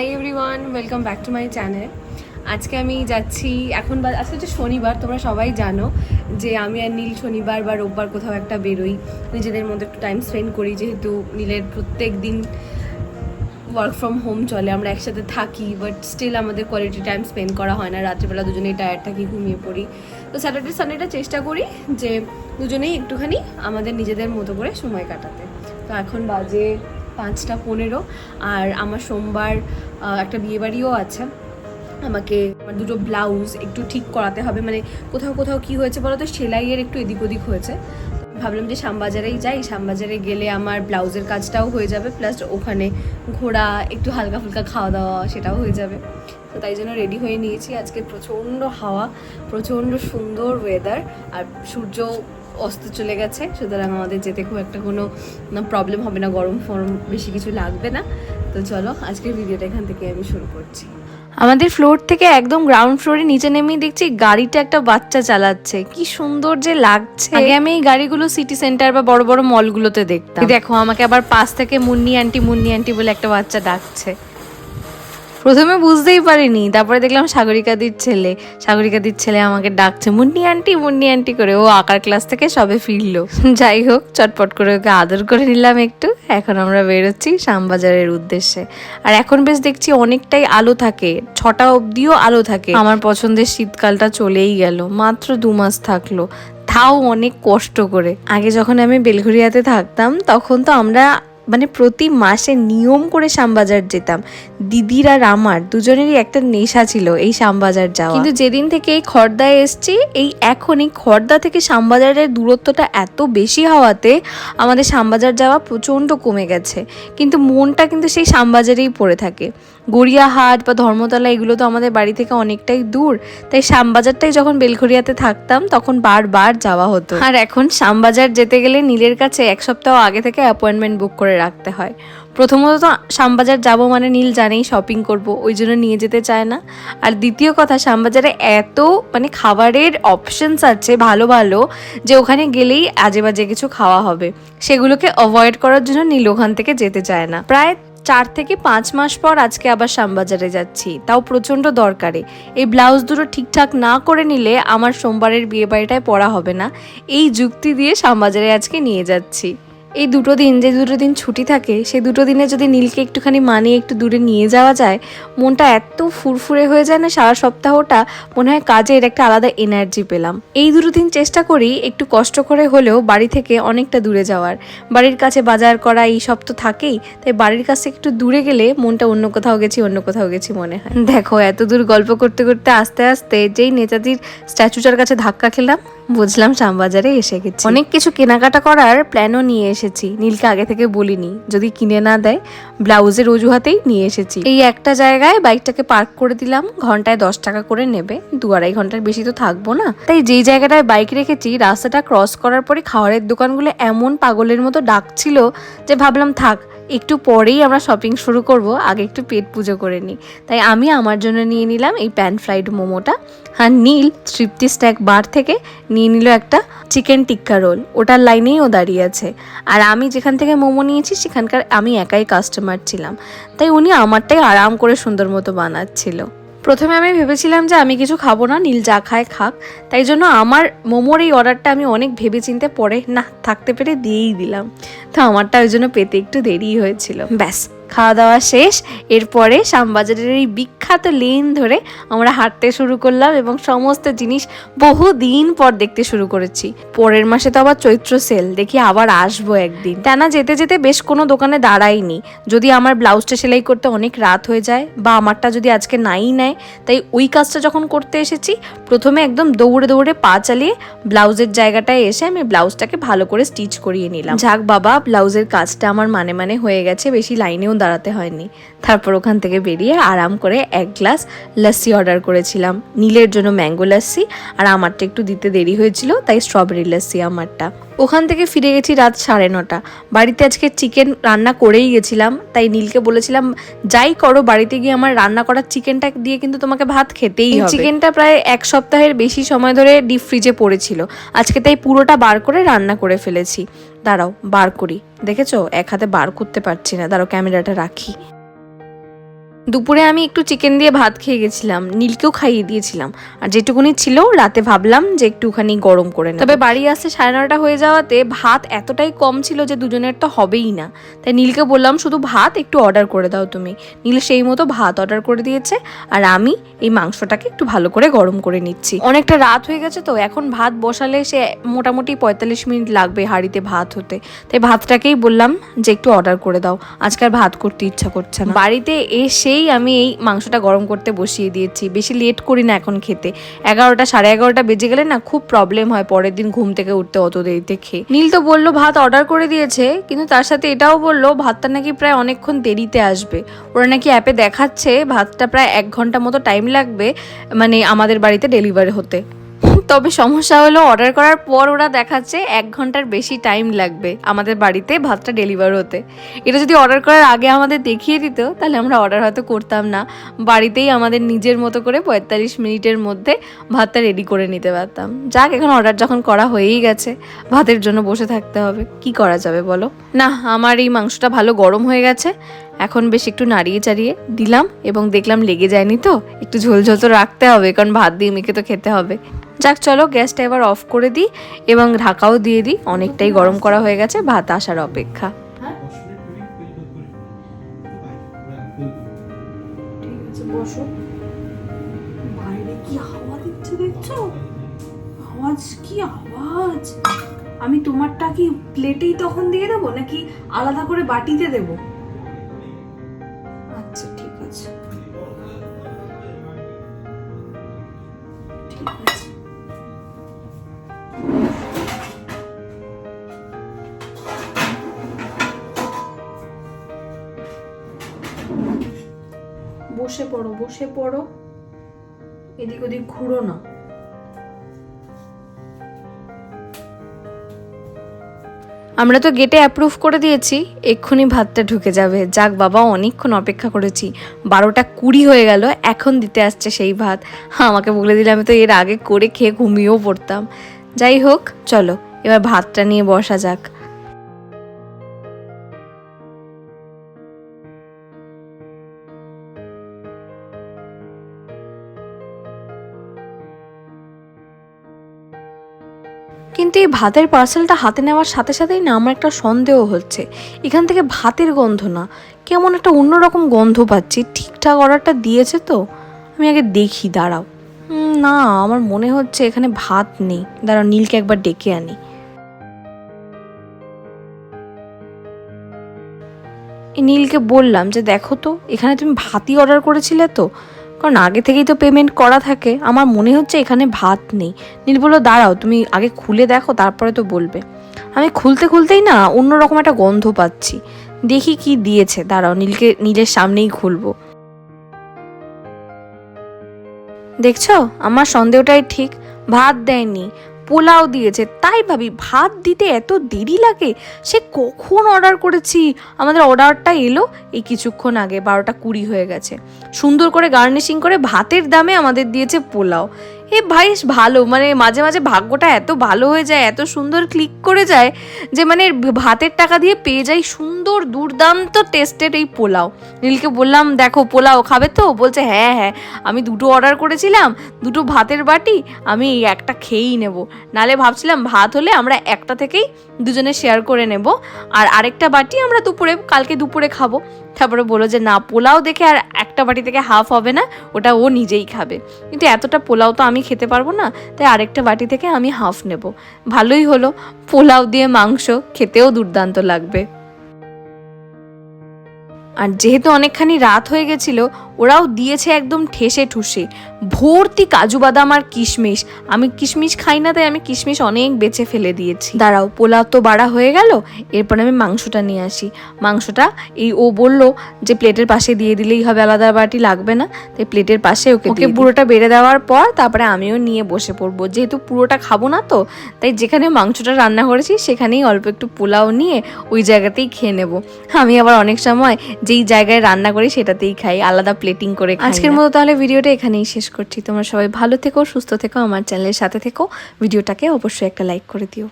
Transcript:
Hi everyone welcome back to my channel আজকে আমি যাচ্ছি এখন বা আজকে হচ্ছে শনিবার, তোমরা সবাই জানো যে আমি আর নীল শনিবার বা রোববার কোথাও একটা বেরোই। নিজেদের মধ্যে একটু টাইম স্পেন্ড করি, যেহেতু নীলের প্রত্যেক দিন ওয়ার্ক ফ্রম হোম চলে, আমরা একসাথে থাকি বাট স্টিল আমাদের কোয়ালিটি টাইম স্পেন্ড করা হয় না। রাত্রিবেলা দুজনেই টায়ার্ড থাকি, ঘুমিয়ে পড়ি। তো স্যাটারডে সানডেটা চেষ্টা করি যে দুজনেই একটুখানি আমাদের নিজেদের মতো করে সময় কাটাতে। তো এখন বাজে পাঁচটা পনেরো। আর আমার সোমবার একটা বিয়েবাড়িও আছে। আমাকে আমার দুটো ব্লাউজ একটু ঠিক করাতে হবে। মানে কোথাও কোথাও কি হয়েছে বলো তো সেলাইয়ের একটু এদিক ওদিক হয়েছে। ভাবলাম যে শ্যামবাজারেই যাই। শ্যামবাজারে গেলে আমার ব্লাউজের কাজটাও হয়ে যাবে। প্লাস ওখানে ঘোরা একটু হালকা ফুলকা খাওয়া দাওয়া সেটাও হয়ে যাবে। তো তাই জন্য রেডি হয়ে নিয়েছি। আজকে প্রচণ্ড হাওয়া, প্রচণ্ড সুন্দর ওয়েদার আর সূর্য অস্ত চলে গেছে। সুতরাং আমাদের যেতে খুব একটা কোনো প্রবলেম হবে না গরম ফরম বেশি কিছু লাগবে না। তো চলো আজকের ভিডিওটা এখান থেকে আমি শুরু করছি। আমাদের ফ্লোর থেকে একদম গ্রাউন্ড ফ্লোরে নিচে নেমেই দেখছি গাড়িটা একটা বাচ্চা চালাচ্ছে। কি সুন্দর যে লাগছে। আগে আমি এই গাড়িগুলো সিটি সেন্টার বা বড় বড় মলগুলোতে দেখতাম। দেখো আমাকে আবার পাশ থেকে মুন্নি আন্টি মুন্নি আন্টি বলে একটা বাচ্চা ডাকছে। প্রথমে বুঝতেই পারিনি, তারপরে দেখলাম সাগরিকাদির ছেলে। সাগরিকাদির ছেলে আমাকে ডাকছে, মুন্নি আন্টি মুন্নি আন্টি করে। ও আঁকার ক্লাস থেকে সবে ফিরলো। যাই হোক, চটপট করে ওকে আদর করে নিলাম একটু। এখন আমরা বেরোচ্ছি শ্যামবাজারের উদ্দেশ্যে। আর এখন বেশ দেখছি অনেকটাই আলো থাকে। ছটা অবধিও আলো থাকে। আমার পছন্দের শীতকালটা চলেই গেল। মাত্র দু মাস থাকল। তাও অনেক কষ্ট করে। আগে যখন আমি বেলঘরিয়াতে থাকতাম, তখন তো আমরা মানে প্রতি মাসে নিয়ম করে শ্যামবাজার যেতাম। দিদির আর আমার দুজনেরই একটা নেশা ছিল এই শ্যামবাজার যাওয়া। কিন্তু যেদিন থেকে এই খর্দায় এসছি এই এখন এই খর্দা থেকে শ্যামবাজারের দূরত্বটা এত বেশি হওয়াতে আমাদের শ্যামবাজার যাওয়া প্রচণ্ড কমে গেছে। কিন্তু মনটা কিন্তু সেই শ্যামবাজারেই পড়ে থাকে। গড়িয়াহাট বা ধর্মতলা এগুলো তো আমাদের বাড়ি থেকে অনেকটাই দূর। তাই শ্যামবাজারটাই যখন বেলঘরিয়াতে থাকতাম তখন বারবার যাওয়া হতো। আর এখন শ্যামবাজার যেতে গেলে নীলের কাছে এক সপ্তাহ আগে থেকে অ্যাপয়েন্টমেন্ট বুক করে রাখতে হয়। প্রথমত তো শ্যামবাজার যাব মানে নীল জানেই শপিং করব, ওই জন্য নিয়ে যেতে চায় না। আর দ্বিতীয় কথা, শ্যামবাজারে এত মানে খাবারের অপশনস আছে ভালো ভালো, যে ওখানে গেলেই আজে বাজে কিছু খাওয়া হবে। সেগুলোকে অ্যাভয়েড করার জন্য নীল ওখান থেকে যেতে চায় না। প্রায় চার থেকে পাঁচ মাস পর আজকে আবার শ্যামবাজারে যাচ্ছি। তাও প্রচণ্ড দরকারে। এই ব্লাউজ দুটো ঠিকঠাক না করে নিলে আমার সোমবারের বিয়ে বাড়িটায় পরা হবে না। এই যুক্তি দিয়ে শ্যামবাজারে আজকে নিয়ে যাচ্ছি। এই দুটো দিন যে দুটো দিন ছুটি থাকে সেই দুটো দিনে যদি নীলকে একটুখানি মানিয়ে একটু দূরে নিয়ে যাওয়া যায়, মনটা এত ফুরফুরে হয়ে যায় না, সারা সপ্তাহটা মনে হয় কাজের একটা আলাদা এনার্জি পেলাম। এই দুটো দিন চেষ্টা করি একটু কষ্ট করে হলেও বাড়ি থেকে অনেকটা দূরে যাওয়ার। বাড়ির কাছে বাজার করা এই সব তো থাকেই, তাই বাড়ির কাছে একটু দূরে গেলে মনটা অন্য কোথাও গেছি, অন্য কোথাও গেছি মনে হয়। দেখো এত দূর গল্প করতে করতে আস্তে আস্তে যেই নেতাজির স্ট্যাচুটার কাছে ধাক্কা খেলাম বুঝলাম শ্যামবাজারে এসে গেছি। অনেক কিছু কেনাকাটা করার প্ল্যানও নিয়ে এসেছি। নীলকে আগে থেকে বলিনি। যদি কিনে না দেয়, ব্লাউজের অজুহাতেই নিয়ে এসেছি। এই একটা জায়গায় বাইকটাকে পার্ক করে দিলাম। ঘন্টায় দশ টাকা করে নেবে। দু আড়াই ঘণ্টার বেশি তো থাকব না। তাই যেই জায়গাটায় বাইক রেখেছি, রাস্তাটা ক্রস করার পরে খাওয়ারের দোকানগুলো এমন পাগলের মতো ডাকছিল যে ভাবলাম থাক একটু পরেই আমরা শপিং শুরু করব, আগে একটু পেট পুজো করে নিই। তাই আমি আমার জন্য নিয়ে নিলাম এই প্যান ফ্রাইড মোমোটা। আর নীল তৃপ্তি স্ট্যাক বার থেকে নিয়ে নিল একটা চিকেন টিক্কা রোল ওটার লাইনেই ও দাঁড়িয়ে আছে। আর আমি যেখান থেকে মোমো নিয়েছি, সেখানকার আমি একাই কাস্টমার ছিলাম। তাই উনি আমারটাই আরাম করে সুন্দর মতো বানাচ্ছিল। প্রথমে আমি ভেবেছিলাম যে আমি কিছু খাব না, নীল যা খায় খাক। তাই জন্য আমার মোমোর এই অর্ডারটা আমি অনেক ভেবে চিনতে পরে না, থাকতে পেরে দিয়েই দিলাম। তো আমারটা ওই জন্য পেতে একটু দেরি হয়েছিল। ব্যাস। খাওয়া দাওয়া শেষ। এরপরে শ্যামবাজারের এই বিখ্যাত লেন ধরে আমরা হাঁটতে শুরু করলাম এবং সমস্ত জিনিস বহু দিন পর দেখতে শুরু করেছি। পরের মাসে তো আবার চৈত্র সেল, দেখি আবার আসব একদিন। টানা যেতে যেতে বেশ কোনো দোকানে দাঁড়াইনি। যদি আমার ব্লাউজটা সেলাই করতে অনেক রাত হয়ে যায় বা আমারটা যদি আজকে নাই নেয়, তাই ওই কাজটা যখন করতে এসেছি, প্রথমে একদম দৌড়ে দৌড়ে পা চালিয়ে ব্লাউজের জায়গাটায় এসে আমি ব্লাউজটাকে ভালো করে স্টিচ করিয়ে নিলাম। যাক বাবা, ব্লাউজের কাজটা আমার মানে মানে হয়ে গেছে, বেশি লাইনেও দাঁড়াতে হয়নি। তারপর ওখান থেকে বেরিয়ে আরাম করে এক গ্লাস লস্যি অর্ডার করেছিলাম। নীলের জন্য ম্যাঙ্গো লস্যি আর আমারটা একটু দিতে দেরি হয়েছিল তাই স্ট্রবেরি লস্যি আমারটা। ওখান থেকে ফিরে গেছি রাত সাড়ে নটা। বাড়িতে আজকে চিকেন রান্না করেই গেছিলাম তাই নীলকে বলেছিলাম যাই করো বাড়িতে গিয়ে আমার রান্না করা চিকেনটা দিয়ে কিন্তু তোমাকে ভাত খেতেই হবে। চিকেনটা প্রায় এক সপ্তাহের বেশি সময় ধরে ডিপ ফ্রিজে পড়েছিল। আজকে তাই পুরোটা বার করে রান্না করে ফেলেছি। দাঁড়াও বার করি। দেখেছ? এক হাতে বার করতে পারছি না। দাঁড়াও ক্যামেরাটা রাখি। দুপুরে আমি একটু চিকেন দিয়ে ভাত খেয়ে গেছিলাম নীলকেও খাইয়ে দিয়েছিলাম। আর যেটুকুনি ছিল রাতে ভাবলাম যে একটুখানি গরম করে তবে বাড়ি আসতে সাড়ে নটা হয়ে যাওয়াতে ভাত এতটাই কম ছিল যে দুজনের তো হবেই না। তাই নীলকে বললাম শুধু ভাত একটু অর্ডার করে দাও তুমি। নীল সেই মতো ভাত অর্ডার করে দিয়েছে আর আমি এই মাংসটাকে একটু ভালো করে গরম করে নিচ্ছি। অনেকটা রাত হয়ে গেছে তো এখন ভাত বসালে সে মোটামুটি পঁয়তাল্লিশ মিনিট লাগবে হাঁড়িতে ভাত হতে। তাই ভাতটাকেই বললাম যে একটু অর্ডার করে দাও। আজকে আর ভাত করতে ইচ্ছা করছে না। বাড়িতে এসেই আমি এই মাংসটা গরম করতে বসিয়ে দিয়েছি। বেশি লেট করি না এখন খেতে। এগারোটা, সাড়ে এগারোটা বেজে গেলে না খুব প্রবলেম হয় পরের দিন ঘুম থেকে উঠতে অত দেরিতে খেয়ে। নীল তো বলল, ভাত অর্ডার করে দিয়েছে। কিন্তু তার সাথে এটাও বলল, ভাতটা নাকি প্রায় অনেকক্ষণ দেরিতে আসবে। ওরা নাকি অ্যাপে দেখাচ্ছে, ভাতটা প্রায় এক ঘণ্টা মতো টাইম লাগবে মানে আমাদের বাড়িতে ডেলিভারি হতে। তবে সমস্যা হলো অর্ডার করার পর ওরা দেখাচ্ছে এক ঘণ্টার বেশি টাইম লাগবে আমাদের বাড়িতে ভাতটা ডেলিভার হতে। এটা যদি অর্ডার করার আগে আমাদের দেখিয়ে দিত, তাহলে আমরা অর্ডার হয়তো করতাম না। বাড়িতেই আমাদের নিজের মতো করে পঁয়তাল্লিশ মিনিটের মধ্যে ভাতটা রেডি করে নিতে পারতাম। যাক, এখন অর্ডার যখন করা হয়েই গেছে, ভাতের জন্য বসে থাকতে হবে। কি করা যাবে বলো? না, আমার এই মাংসটা ভালো গরম হয়ে গেছে। এখন বেশ একটু নাড়িয়ে চাড়িয়ে দিলাম এবং দেখলাম লেগে যায়নি তো। একটু ঝোল ঝোল তো রাখতে হবে, কারণ ভাত দিয়ে মেখে তো খেতে হবে। যাক, চলো গ্যাসটা এবার অফ করে দিই এবং ঢাকাও দিয়ে দিই। অনেকটাই গরম করা হয়ে গেছে, ভাত আসার অপেক্ষা। বাইরে কি দেখছ? আওয়াজ কি আওয়াজ? আমি তোমারটা কি প্লেটেই তখন দিয়ে দেবো নাকি আলাদা করে বাটিতে দেব? বসে পড়ো বসে পড়ো। এদিক ওদিক ঘুরো না। আমরা তো গেটে অ্যাপ্রুভ করে দিয়েছি, এক্ষুনি ভাতটা ঢুকে যাবে। যাক বাবা, অনেকক্ষণ অপেক্ষা করেছি। বারোটা কুড়ি হয়ে গেল, এখন দিতে আসছে সেই ভাত। হ্যাঁ আমাকে বলে দিলে আমি তো এর আগে করে খেয়ে ঘুমিয়েও পড়তাম। যাই হোক, চলো, এবার ভাতটা নিয়ে বসা যাক। কিন্তু এই ভাতের পার্সেলটা হাতে নেওয়ার সাথে সাথেই না আমার একটা সন্দেহ হচ্ছে। এখান থেকে ভাতের গন্ধ না। কেমন একটা অন্যরকম গন্ধ পাচ্ছি। ঠিকঠাক অর্ডারটা দিয়েছে তো। আমি আগে দেখি, দাঁড়াও। না, আমার মনে হচ্ছে এখানে ভাত নেই। দাঁড়াও, নীলকে একবার ডেকে আনি। নীলকে বললাম যে, দেখো তো, এখানে তুমি ভাতই অর্ডার করেছিলে তো? কারণ আগে থেকেই তো পেমেন্ট করা থাকে, আমার মনে হচ্ছে এখানে ভাত নেই। নীল বলল, দাঁড়াও, তুমি আগে খুলে দেখো, তারপরে তো বলবে। আমি খুলতে খুলতেই না, অন্যরকম একটা গন্ধ পাচ্ছি। দেখি কি দিয়েছে। দাঁড়াও, নীলকে, নীলের সামনেই খুলবো। দেখছ? আমার সন্দেহটাই ঠিক। ভাত দেয়নি। পোলাও দিয়েছে। তাই ভাবি, ভাত দিতে এত দেরি লাগে? সে কখন অর্ডার করেছি? আমাদের অর্ডারটা এলো এই কিছুক্ষণ আগে, বারোটা কুড়ি হয়ে গেছে। সুন্দর করে গার্নিশিং করে ভাতের দামে আমাদের দিয়েছে পোলাও। এ ভাই ভালো। মানে মাঝে মাঝে ভাগ্যটা এত ভালো হয়ে যায়, এত সুন্দর ক্লিক করে যায় যে মানে ভাতের টাকা দিয়ে পেয়ে যাই সুন্দর, দুর্দান্ত টেস্টের এই পোলাও। নীলকে বললাম, দেখো পোলাও খাবে তো? বলছে হ্যাঁ হ্যাঁ। আমি দুটো অর্ডার করেছিলাম, দুটো ভাতের বাটি, আমি একটা খেয়েই নেব। নালে ভাবছিলাম ভাত হলে আমরা একটা থেকেই দুজনে শেয়ার করে নেব, আর আরেকটা বাটি আমরা দুপুরে, কালকে দুপুরে খাব। তারপরে বলল যে, না, পোলাও দেখে আর একটা বাটি থেকে হাফ হবে না, ওটা ও নিজেই খাবে। কিন্তু এতটা পোলাও তো আমি খেতে পারব না, তাই আরেকটা বাটি থেকে আমি হাফ নেব। ভালোই হলো, পোলাও দিয়ে মাংস খেতেও দুর্দান্ত লাগবে। আর যেহেতু অনেকখানি রাত হয়ে গেছিল ওরাও দিয়েছে একদম ঠেসে ঠুসে। ভর্তি কাজু বাদাম আর কিশমিশ। আমি কিশমিশ খাই না তাই আমি কিশমিশ অনেক বেছে ফেলে দিয়েছি। দাঁড়াও পোলাও তো বাড়া হয়ে গেল? এরপর আমি মাংসটা নিয়ে আসি। মাংসটা এই ও বলল যে প্লেটের পাশে দিয়ে দিলেই হবে আলাদা বাটি লাগবে না। তাই প্লেটের পাশে ওকে ওকে পুরোটা বেড়ে দেওয়ার পর তারপরে আমিও নিয়ে বসে পড়ব। যেহেতু পুরোটা খাব না তো তাই যেখানে মাংসটা রান্না করেছি সেখানেই অল্প একটু পোলাও নিয়ে ওই জায়গাতেই খেয়ে নেব। আমি আবার অনেক সময় যেই জায়গায় রান্না করি সেটাতেই খাই আলাদা প্লেটিং করে আজকের মতো তাহলে ভিডিওটা এখানেই শেষ করছি। তোমরা সবাই ভালো থেকো সুস্থ থেকো আমার চ্যানেলের সাথে থেকো। ভিডিওটাকে অবশ্যই একটা লাইক করে দিও।